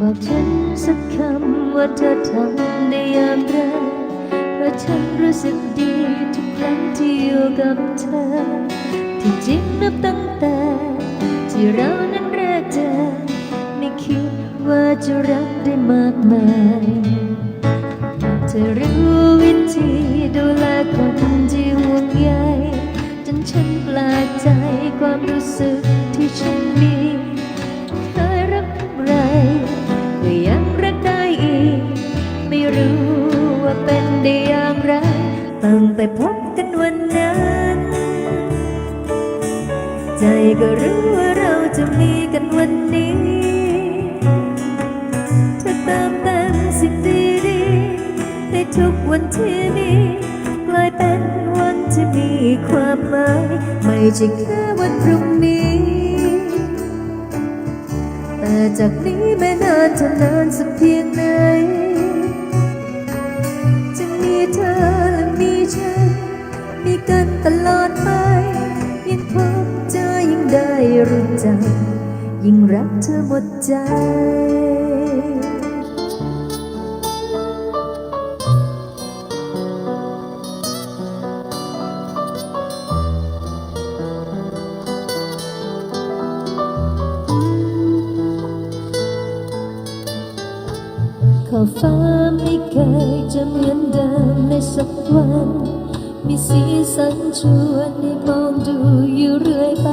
บอกฉันสักคำว่าเธอทำได้อย่างไรเพราะฉันรู้สึกดีทุกครั้งที่อยู่กับเธอ ที่จริงนับตั้งแต่ที่เรานั้นแรกเจอไม่คิดว่าจะรักได้มากมาย เธอรู้วิธีดูแลคน ใจก็รู้ว่าเราจะมีกันวันนี้เธอเติมเต็มสิ่งดีๆให้ทุกวันที่มีกลายเป็นวันที่มีความหมาย ไม่ใช่แค่วันพรุ่งนี้ แต่จากนี้ไม่นานเท่านานสักเพียงไหนจะมีเธอและมีฉัน มีกันตลอดไป ยิ่งรักเธอหมดใจ ขอฟ้าไม่เคยจะเหมือนเดิมในสักวันมีสีสันชวนให้มองดูอยู่เรื่อยไป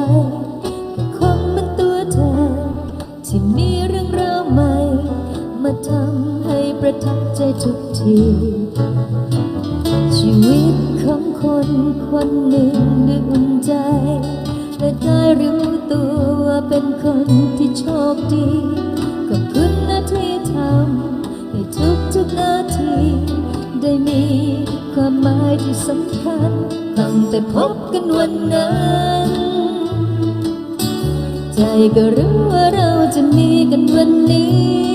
ประทับใจทุกที ชีวิตของคนคนหนึ่งได้อุ่นใจ และได้รู้ตัวว่าเป็นคนที่โชคดีขอบคุณนะที่ทำให้ทุกทุกนาที ได้มีความหมายที่สำคัญตั้งแต่พบกันวันนั้นใจก็รู้ว่าเราจะมีกันวันนี้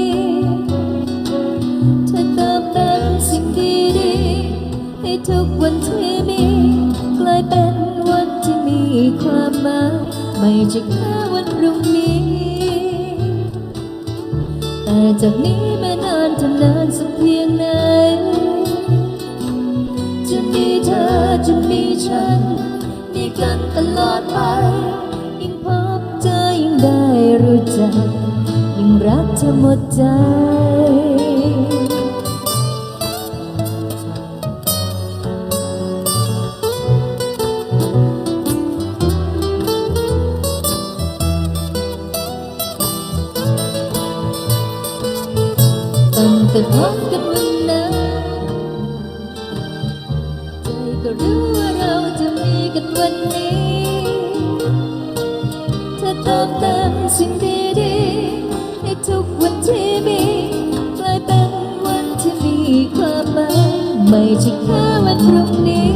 ไม่ใช่แค่วันพรุ่งนี้ แต่จากนี้ไม่นานเท่านานสักเพียงไหน จะมีเธอจะมีฉัน มีกันตลอดไป ยิ่งพบเจอยิ่งได้รู้จัก ยิ่งรักเธอหมดใจ ตั้งแต่พบกันวันนั้นใจก็รู้ว่าเราจะมีกันวันนี้เธอเติมเต็มสิ่งดีๆให้ทุกวันที่มีกลายเป็นวันที่มีความหมายไม่ใช่แค่วันพรุ่งนี้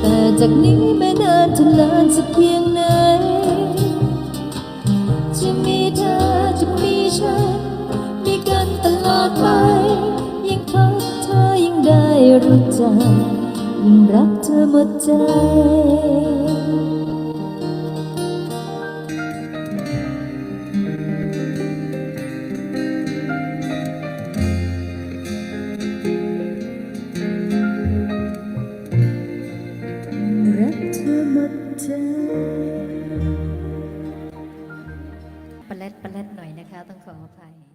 แต่จากนี้ไม่นานเท่านานสักเพียง รู้จักยิ่งรักเธอหมดใจรักเธอหมดปลาแรดปลาแรดหน่อยนะคะ ต้องขออภัย